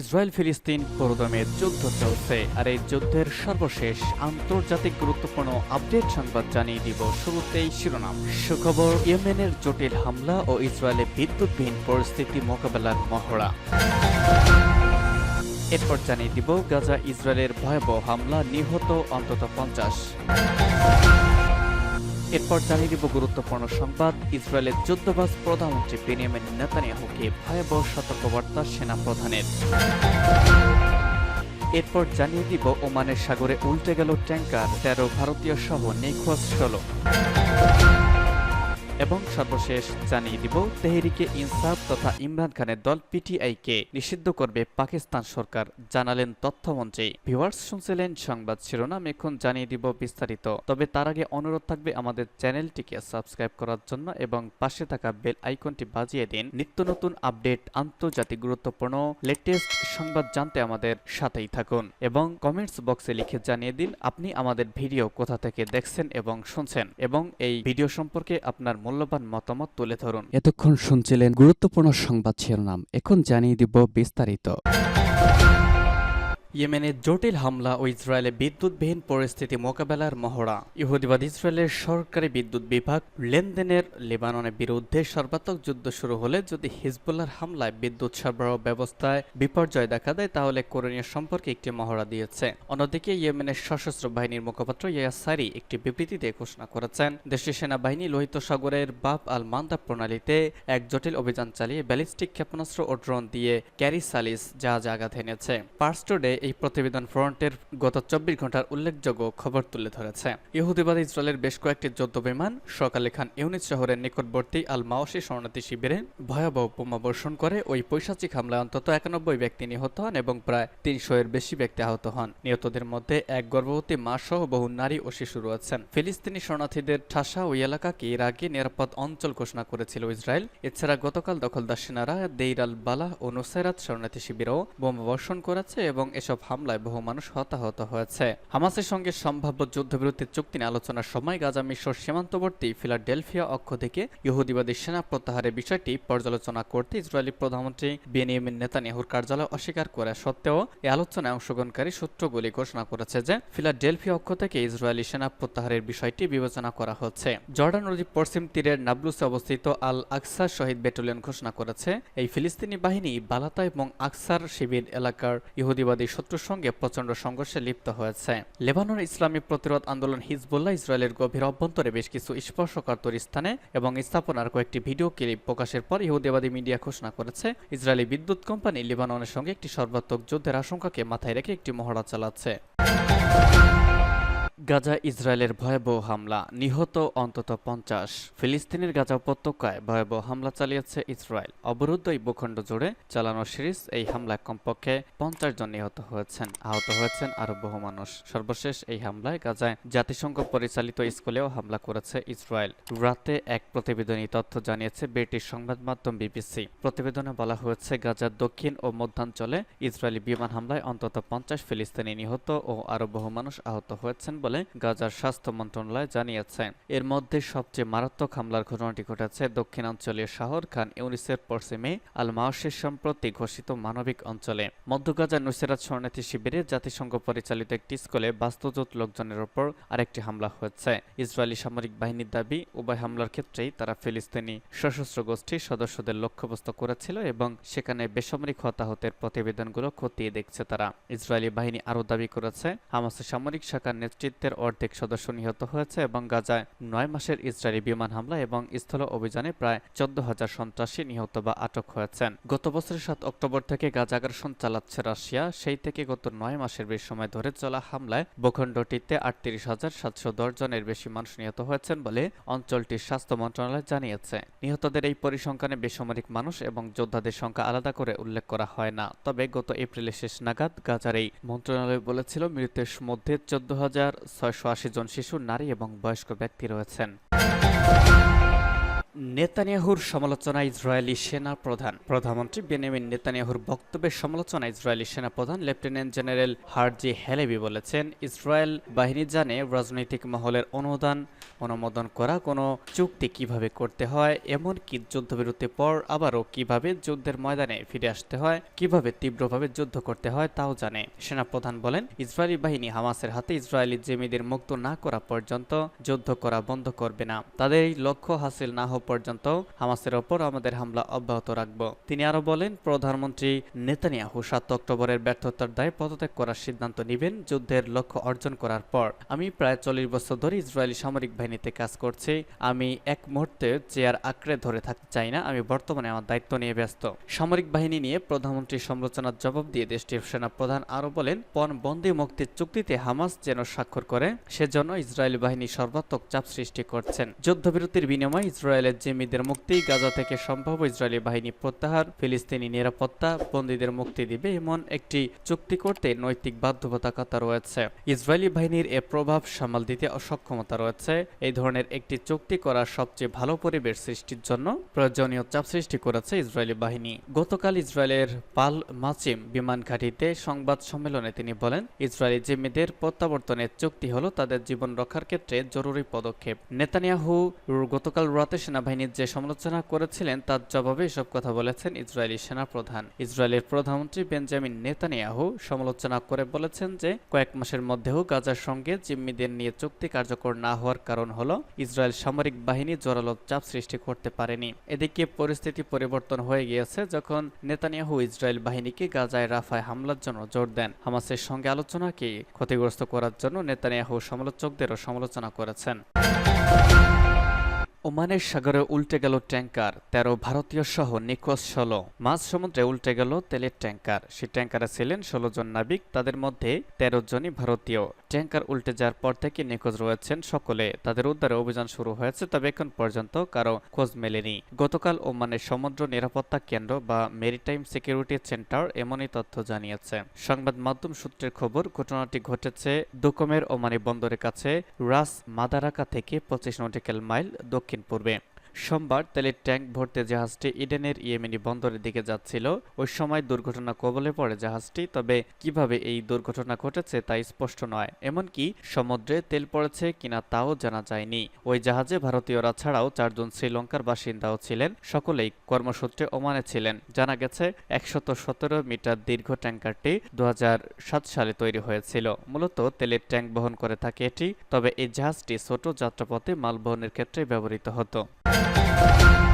Israel ফিলিস্তিন পুরোদমে যুদ্ধ চলছে আর এই যুদ্ধের সর্বশেষ আন্তর্জাতিক গুরুত্বপূর্ণ আপডেট সংবাদ জানিয়ে দিব শুরুতেই শিরোনাম। সুখবর, ইয়েমেনের জটিল হামলা ও ইসরায়েলে বিদ্যুৎবিহীন পরিস্থিতি মোকাবেলার মহড়া। এরপর জানিয়ে দিব গাজা ইসরায়েলের ভয়াবহ হামলা নিহত অন্তত পঞ্চাশ। এরপর জানিয়ে দিব গুরুত্বপূর্ণ সংবাদ। ইসরায়েলের যুদ্ধবাজ প্রধানমন্ত্রী বেনিয়ামিন নেতানিয়াহুকে ভয়াবহ সতর্কবার্তা সেনা প্রধানের এরপর জানিয়ে দিব ওমানের সাগরে উল্টে গেল ট্যাঙ্কার তেরো ভারতীয় সহ নিখোঁজ ষোলো। এবং সর্বশেষ জানিয়ে দিব, তেহরিকে ইনসাফ তথা ইমরান খানের দল পিটিআইকে নিষিদ্ধ করবে পাকিস্তান সরকার, জানালেন তথ্যমন্ত্রী। ভিউয়ার্স, শুনছিলেন সংবাদ শিরোনাম, এখন জানিয়ে দিব বিস্তারিত। তবে তার আগে অনুরোধ থাকবে আমাদের চ্যানেলটিকে সাবস্ক্রাইব করার জন্য এবং পাশে থাকা বেল আইকনটি বাজিয়ে দিন। নিত্য নতুন আপডেট, আন্তর্জাতিক গুরুত্বপূর্ণ, লেটেস্ট সংবাদ জানতে আমাদের সাথেই থাকুন এবং কমেন্টস বক্সে লিখে জানিয়ে দিন, আপনি আমাদের ভিডিও কোথা থেকে দেখছেন এবং শুনছেন এবং এই ভিডিও সম্পর্কে আপনার মূল্যবান মতামত তুলে ধরুন। এতক্ষণ শুনছিলেন গুরুত্বপূর্ণ সংবাদ শিরোনাম। এখন জানিয়ে দিব বিস্তারিত। ইয়েমেনের জটিল হামলা ও ইসরায়েলে বিদ্যুৎবিহীন পরিস্থিতি মোকাবেলার মহড়া। ইহুদিবাদ ইসরায়েলের সরকারি বিদ্যুৎ বিভাগ লেনদেনের লেবাননের বিরুদ্ধে সর্বাত্মক যুদ্ধ শুরু হলে যদি হিজবুল্লার হামলায় বিদ্যুৎ সরবরাহ ব্যবস্থায় বিপর্যয় দেখা দেয়, তাহলে করণীয় সম্পর্কে একটি মহড়া দিয়েছে। অন্যদিকে ইয়েমেনের সশস্ত্র বাহিনীর মুখপাত্র ইয়াসারি একটি বিবৃতিতে ঘোষণা করেছেন, দেশটির সেনাবাহিনী লোহিত সাগরের বাপ আল মান্দা প্রণালীতে এক জটিল অভিযান চালিয়ে ব্যালিস্টিক ক্ষেপণাস্ত্র ও ড্রোন দিয়ে ক্যারি সালিস জাহাজ আঘাত এনেছে। পার্সটোডে এই প্রতিবেদন ফ্রন্টের গত চব্বিশ ঘণ্টার উল্লেখযোগ্য খবর তুলে ধরেছে। ইহুদিবাদ ইসরায়েলের বেশ কয়েকটি যুদ্ধ বিমান, সকালে খান ইউনিট শহরের নিকটবর্তী আল মাওসি শরণার্থী শিবিরে ভয়াবহ বোমা বর্ষণ করে ওই পৈশাচিক হামলায় অন্তত একানব্বই ব্যক্তি নিহত হন এবং প্রায় তিনশো এর বেশি ব্যক্তি আহত হন। নিহতদের মধ্যে এক গর্ভবতী মা সহ বহু নারী ও শিশু রয়েছেন। ফিলিস্তিনি শরণার্থীদের ঠাসা ওই এলাকাকে এর আগে নিরাপদ অঞ্চল ঘোষণা করেছিল ইসরায়েল? এছাড়া গতকাল দখলদার সেনারা দেইর আল বালাহ ও নুসাইরাত শরণার্থী শিবিরেও বোমা বর্ষণ করেছে এবং এসব হামলায় বহু মানুষ হতাহত হয়েছে। হামাসের সঙ্গে সম্ভাব্য যুদ্ধবিরতি চুক্তি নিয়ে আলোচনার সময় গাজা মিশর সীমান্তবর্তী ফিলাডেলফিয়া অক্ষ থেকে ইহুদিবাদী সেনা প্রত্যাহারের বিষয়টি পর্যালোচনা করতে ইসরায়েলি প্রধানমন্ত্রী বেনিয়ামিন নেতানিয়াহুর কার্যালয় অস্বীকার করা সত্ত্বেও এই আলোচনায় অংশগ্রহণকারী সূত্রগুলি ঘোষণা করেছে যে ফিলাডেলফিয়া অক্ষ থেকে ইসরায়েলি সেনা প্রত্যাহারের বিষয়টি বিবেচনা করা হচ্ছে। জর্ডান নদীর পশ্চিম তীরের নাবলুসে অবস্থিত আল আকসা শহীদ ব্যাটালিয়ন ঘোষণা করেছে। এই ফিলিস্তিনি বাহিনী বালাতা এবং আকসার শিবির এলাকার ইহুদিবাদী শত্রুর সঙ্গে প্রচণ্ড সংঘর্ষে লিপ্ত হয়েছে। লেবাননের ইসলামী প্রতিরোধ আন্দোলন হিজবুল্লাহ ইসরায়েলের গভীর অভ্যন্তরে বেশ কিছু স্পর্শকাতর স্থানে এবং স্থাপনার কয়েকটি ভিডিও ক্লিপ প্রকাশের পর ইহুদিবাদী মিডিয়া ঘোষণা করেছে, ইসরায়েলি বিদ্যুৎ কোম্পানি লেবাননের সঙ্গে একটি সর্বাত্মক যুদ্ধের আশঙ্কাকে মাথায় রেখে একটি মহড়া চালাচ্ছে। গাজা ইসরায়েলের ভয়াবহ হামলা, নিহত অন্তত পঞ্চাশ। ফিলিস্তিনের গাজা উপত্যকায় ভয়াবহ হামলা চালিয়েছে ইসরায়েল। অবরুদ্ধ এই ভূখণ্ড জুড়ে চালানো সিরিজ এই হামলায় কমপক্ষে পঞ্চাশ জন নিহত হয়েছেন, আহত হয়েছেন আরও বহু মানুষ। সর্বশেষ এই হামলায় গাজায় জাতিসংঘ পরিচালিত স্কুলেও হামলা করেছে ইসরায়েল। রাতে এক প্রতিবেদনী তথ্য জানিয়েছে ব্রিটিশ সংবাদ মাধ্যম বিবিসি। প্রতিবেদনে বলা হয়েছে গাজার দক্ষিণ ও মধ্যাঞ্চলে ইসরায়েলি বিমান হামলায় অন্তত পঞ্চাশ ফিলিস্তিনি নিহত ও আরও বহু মানুষ আহত হয়েছেন বলে গাজার স্বাস্থ্য মন্ত্রণালয় জানিয়েছে। এর মধ্যে সবচেয়ে মারাত্মক হামলার ঘটনাটি ঘটেছে দক্ষিণাঞ্চলীয় শহর খান ইউনিসের পশ্চিমে আল মাওসের সম্প্রতি ঘোষিত মানবিক অঞ্চলে। মধ্য গাজার নুসেরাত শরণার্থী শিবিরে জাতিসংঘ পরিচালিত একটি স্কুলে বাস্তুদূত লোকজনের ওপর আরেকটি হামলা হয়েছে। ইসরায়েলি সামরিক বাহিনীর দাবি, উভয় হামলার ক্ষেত্রেই তারা ফিলিস্তিনি সশস্ত্র গোষ্ঠীর সদস্যদের লক্ষ্যবস্তু করেছিল এবং সেখানে বেসামরিক হতাহতের প্রতিবেদনগুলো খতিয়ে দেখছে তারা। ইসরায়েলি বাহিনী আরও দাবি করেছে, হামাসের সামরিক শাখার নেতৃত্বের অর্ধেক সদস্য নিহত হয়েছে এবং গাজায় নয় মাসের ইসরায়েলি বিমান হামলা এবং স্থল অভিযানে প্রায় চোদ্দ হাজার সন্ত্রাসী নিহত বা আটক হয়েছেন। গত বছরের সাত অক্টোবর থেকে গাজা আগ্রাসন চালাচ্ছে রাশিয়া। সেই থেকে গত নয় মাসের বেশি সময় ধরে চলা হামলায় ভূখণ্ডটিতে আটত্রিশ হাজার সাতশো দশ জনের বেশি মানুষ নিহত হয়েছেন বলে অঞ্চলটির স্বাস্থ্য মন্ত্রণালয় জানিয়েছে। নিহতদের এই পরিসংখ্যানে বেসামরিক মানুষ এবং যোদ্ধাদের সংখ্যা আলাদা করে উল্লেখ করা হয় না। তবে গত এপ্রিলের শেষ নাগাদ গাজার এই মন্ত্রণালয় বলেছিল, মৃতের মধ্যে চোদ্দ হাজার ছয়শো আশি জন শিশু নারী এবং বয়স্ক ব্যক্তি রয়েছেন। নেতানিয়াহুর সমালোচনা ইসরায়েলি সেনা প্রধান। প্রধানমন্ত্রী বেনিয়ামিন নেতানিয়াহুর বক্তব্যের সমালোচনা ইসরায়েলি সেনা প্রধান, লেফটেন্যান্ট জেনারেল হার্জি হেলেবি বলেছেন, ইসরায়েল বাহিনী জানে রাজনৈতিক মহলের অনুদান, অনুমোদন করা কোনো চুক্তি কীভাবে করতে হয় এমনকি যুদ্ধবিরতির পর আবারও কীভাবে যুদ্ধের ময়দানে ফিরে আসতে হয়, কীভাবে তীব্রভাবে যুদ্ধ করতে হয় তাও জানে। সেনাপ্রধান বলেন, ইসরায়েলি বাহিনী হামাসের হাতে ইসরায়েলি জেমিদের মুক্ত না করা পর্যন্ত যুদ্ধ করা বন্ধ করবে না। তাদের এই লক্ষ্য হাসিল না পর্যন্ত হামাসের ওপর আমাদের হামলা অব্যাহত রাখব। তিনি আরও বলেন, প্রধানমন্ত্রী নেতানিয়াহু সাত অক্টোবরের ব্যর্থতার দায় পদত্যাগ করার সিদ্ধান্ত নেবেন যুদ্ধের লক্ষ্য অর্জন করার পর। আমি প্রায় চল্লিশ বছর ধরে ইসরায়েলি সামরিক বাহিনীতে কাজ করছি। আমি এক মুহূর্তে চেয়ার আঁকড়ে ধরে থাকতে চাই না, আমি বর্তমানে আমার দায়িত্ব নিয়ে ব্যস্ত। সামরিক বাহিনী নিয়ে প্রধানমন্ত্রীর সমালোচনার জবাব দিয়ে দেশটির সেনা প্রধান আরও বলেন, পণ বন্দী মুক্তির চুক্তিতে হামাস যেন স্বাক্ষর করে, সেজন্য ইসরায়েলি বাহিনী সর্বাত্মক চাপ সৃষ্টি করছেন। যুদ্ধবিরতির বিনিময়ে ইসরায়েলের জেমিদের মুক্তি, গাজা থেকে সম্ভাব্য ইসরায়েলি বাহিনী প্রত্যাহার, ফিলিস্তিনি নিরাপত্তা, বন্দীদের মুক্তি দিবে এমন একটি চুক্তি করতে নৈতিক বাধ্যবাধকতা রয়েছে। ইসরায়েলি বাহিনীর এ প্রভাব সামাল দিতে অসক্ষমতা রয়েছে। এই ধরনের একটি চুক্তি করার সবচেয়ে ভালো পরিবেশ সৃষ্টির জন্য প্রয়োজনীয় চাপ সৃষ্টি করেছে ইসরায়েলি বাহিনী। গতকাল ইসরায়েলের পাল মাচিম বিমান ঘাঁটিতে সংবাদ সম্মেলনে তিনি বলেন, ইসরায়েলি জিম্মিদের প্রত্যাবর্তনের চুক্তি হলো তাদের জীবন রক্ষার ক্ষেত্রে জরুরি পদক্ষেপ। নেতানিয়াহু গতকাল রাতে সেনাবাহিনীর যে সমালোচনা করেছিলেন, তার জবাবে এসব কথা বলেছেন ইসরায়েলি সেনাপ্রধান। ইসরায়েলের প্রধানমন্ত্রী বেঞ্জামিন নেতানিয়াহু সমালোচনা করে বলেছেন যে, কয়েক মাসের মধ্যেও গাজার সঙ্গে জিম্মিদের নিয়ে চুক্তি কার্যকর না হওয়ার কারণ হল ইসরায়েল সামরিক বাহিনী জোরালো চাপ সৃষ্টি করতে পারেনি। এদিকে পরিস্থিতি পরিবর্তন হয়ে গিয়েছে যখন নেতানিয়াহু ইসরায়েল বাহিনীকে গাজায় রাফায় হামলার জন্য জোর দেন। হামাসের সঙ্গে আলোচনাকে ক্ষতিগ্রস্ত করার জন্য নেতানিয়াহু সমালোচকদেরও সমালোচনা করেছেন। ওমানের সাগরে উল্টে গেল ট্যাঙ্কার তেরো ভারতীয় সহ নিখোঁজ ষোলো। মাঝ সমুদ্রে উল্টে গেল তেলের ট্যাঙ্কার সে ট্যাঙ্কারে ছিলেন ষোলো জন নাবিক, তাদের মধ্যে তেরো জনই ভারতীয়। ট্যাঙ্কার উল্টে যাওয়ার পর থেকে নিখোঁজ রয়েছেন সকলে। তাদের উদ্ধারে অভিযান শুরু হয়েছে, তবে এখন পর্যন্ত কারও খোঁজ মেলেনি। গতকাল ওমানের সমুদ্র নিরাপত্তা কেন্দ্র বা মেরিটাইম সিকিউরিটি সেন্টার এমনই তথ্য জানিয়েছে। সংবাদ মাধ্যম সূত্রের খবর, ঘটনাটি ঘটেছে দোকমের ওমানি বন্দরের কাছে রাস মাদারাকা থেকে পঁচিশ নটিক্যাল মাইল দক্ষিণ। por B. সোমবার তেলের ট্যাঙ্ক ভর্তি জাহাজটি ইডেনের ইয়েমেনি বন্দরের দিকে যাচ্ছিল। ওই সময় দুর্ঘটনা কবলে পড়ে জাহাজটি, তবে কীভাবে এই দুর্ঘটনা ঘটেছে তা স্পষ্ট নয়। এমনকি সমুদ্রে তেল পড়েছে কিনা তাও জানা যায়নি। ওই জাহাজে ভারতীয়রা ছাড়াও চারজন শ্রীলঙ্কার বাসিন্দাও ছিলেন। সকলেই কর্মসূত্রে ওমানে ছিলেন। জানা গেছে, একশত সতেরো মিটার দীর্ঘ ট্যাঙ্কারটি দু হাজার সাত সালে তৈরি হয়েছিল। মূলত তেলের ট্যাঙ্ক বহন করে থাকে এটি, তবে এই জাহাজটি ছোট যাত্রাপথে মাল বহনের ক্ষেত্রে ব্যবহৃত হতো। Thank you.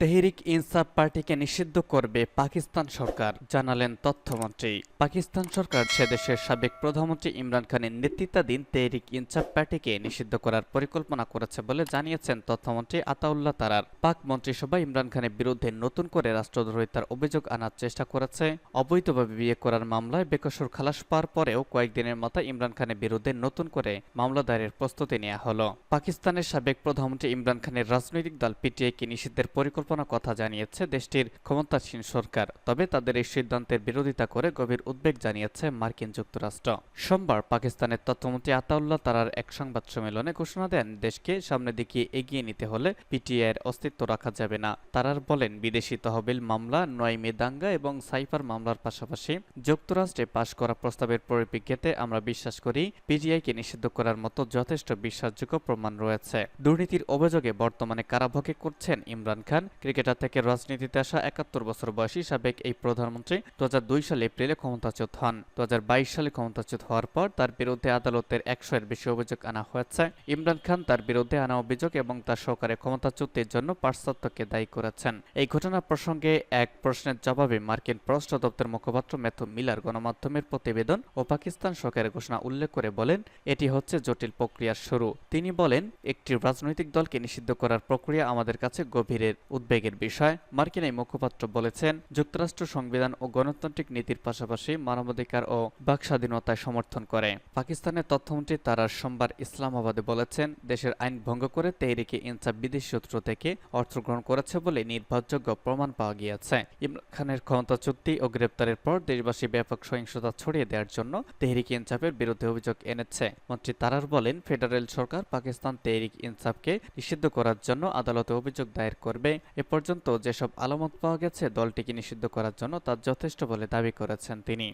তেহরিক ইনসাফ পার্টিকে নিষিদ্ধ করবে পাকিস্তান সরকার, জানালেন তথ্যমন্ত্রী। পাকিস্তান সরকার সে দেশের সাবেক প্রধানমন্ত্রী ইমরান খানের নেতৃত্বাধীন তেহরিক ইনসাফ পার্টিকে নিষিদ্ধ করার পরিকল্পনা করেছে বলে জানিয়েছেন তথ্যমন্ত্রী আতাউল্লাহ তারার। পাক মন্ত্রিসভা ইমরান খানের বিরুদ্ধে নতুন করে রাষ্ট্রদ্রোহিতার অভিযোগ আনার চেষ্টা করেছে। অবৈধভাবে বিয়ে করার মামলায় বেকসুর খালাস পাওয়ার পরেও কয়েকদিনের মাথায় ইমরান খানের বিরুদ্ধে নতুন করে মামলা দায়েরের প্রস্তুতি নেওয়া হল। পাকিস্তানের সাবেক প্রধানমন্ত্রী ইমরান খানের রাজনৈতিক দল পিটিআইকে নিষিদ্ধের পরিকল্পনা পরিকল্পনার কথা জানিয়েছে দেশটির ক্ষমতাসীন সরকার, তবে তাদের এই সিদ্ধান্তের বিরোধিতা করে গভীর উদ্বেগ জানিয়েছে মার্কিন যুক্তরাষ্ট্র। সোমবার পাকিস্তানের তথ্যমন্ত্রী আতাউল্লাহ তারার এক সংবাদ সম্মেলনে ঘোষণা দেন, দেশকে সামনের দিকে এগিয়ে নিতে হলে পিটিআই এর অস্তিত্ব রাখা যাবে না। তারার বলেন, বিদেশি তহবিল মামলা, নয় মে দাঙ্গা এবং সাইফার মামলার পাশাপাশি যুক্তরাষ্ট্রে পাশ করা প্রস্তাবের পরিপ্রেক্ষিতে আমরা বিশ্বাস করি পিটিআইকে নিষিদ্ধ করার মতো যথেষ্ট বিশ্বাসযোগ্য প্রমাণ রয়েছে। দুর্নীতির অভিযোগে বর্তমানে কারাভোগে করছেন ইমরান খান ক্রিকেটার থেকে রাজনীতিতে আসা একাত্তর বছর বয়সী সাবেক এই প্রধানমন্ত্রী দু হাজার দুই সালে এপ্রিলে ক্ষমতাচ্যুত হন। দু সালে ক্ষমতাচ্যুত হওয়ার পর তার বিরুদ্ধে আদালতের একশো এর বেশি অভিযোগ আনা হয়েছে। ইমরান খান তার বিরুদ্ধে আনা অভিযোগ এবং তার সহকারে ক্ষমতাচ্যুতির জন্য পাশ্চাত্যকে দায়ী করেছেন। এই ঘটনা প্রসঙ্গে এক প্রশ্নের জবাবে মার্কিন পররাষ্ট্র দপ্তর মুখপাত্র ম্যাথু মিলার গণমাধ্যমের প্রতিবেদন ও পাকিস্তান সরকারের ঘোষণা উল্লেখ করে বলেন, এটি হচ্ছে জটিল প্রক্রিয়ার শুরু। তিনি বলেন, একটি রাজনৈতিক দলকে নিষিদ্ধ করার প্রক্রিয়া আমাদের কাছে গভীরের উদ্বেগের বিষয়, মার্কিন এই মুখপাত্র বলেছেন, যুক্তরাষ্ট্র সংবিধান ও গণতান্ত্রিক নীতির পাশাপাশি মানবাধিকার ও বাক স্বাধীনতায় সমর্থন করে। পাকিস্তানের তথ্যমন্ত্রী তারার সোমবার ইসলামাবাদে বলেছেন, দেশের আইন ভঙ্গ করে তেহরিকে ইনসাফ বিদেশি সূত্র থেকে অর্থ গ্রহণ করেছে বলে নির্ভরযোগ্য প্রমাণ পাওয়া গিয়েছে। ইমরান খানের ক্ষমতা চুক্তি ও গ্রেপ্তারের পর দেশবাসী ব্যাপক সহিংসতা ছড়িয়ে দেওয়ার জন্য তেহরিক ইনসাফের বিরুদ্ধে অভিযোগ এনেছে। মন্ত্রী তারার বলেন, ফেডারেল সরকার পাকিস্তান তেহরিক ইনসাফকে নিষিদ্ধ করার জন্য আদালতে অভিযোগ দায়ের করবে এ পর্যন্ত যেসব আলামত পাওয়া গেছে, দলটিকে নিষিদ্ধ করার জন্য তা যথেষ্ট বলে দাবি করেছেন তিনি।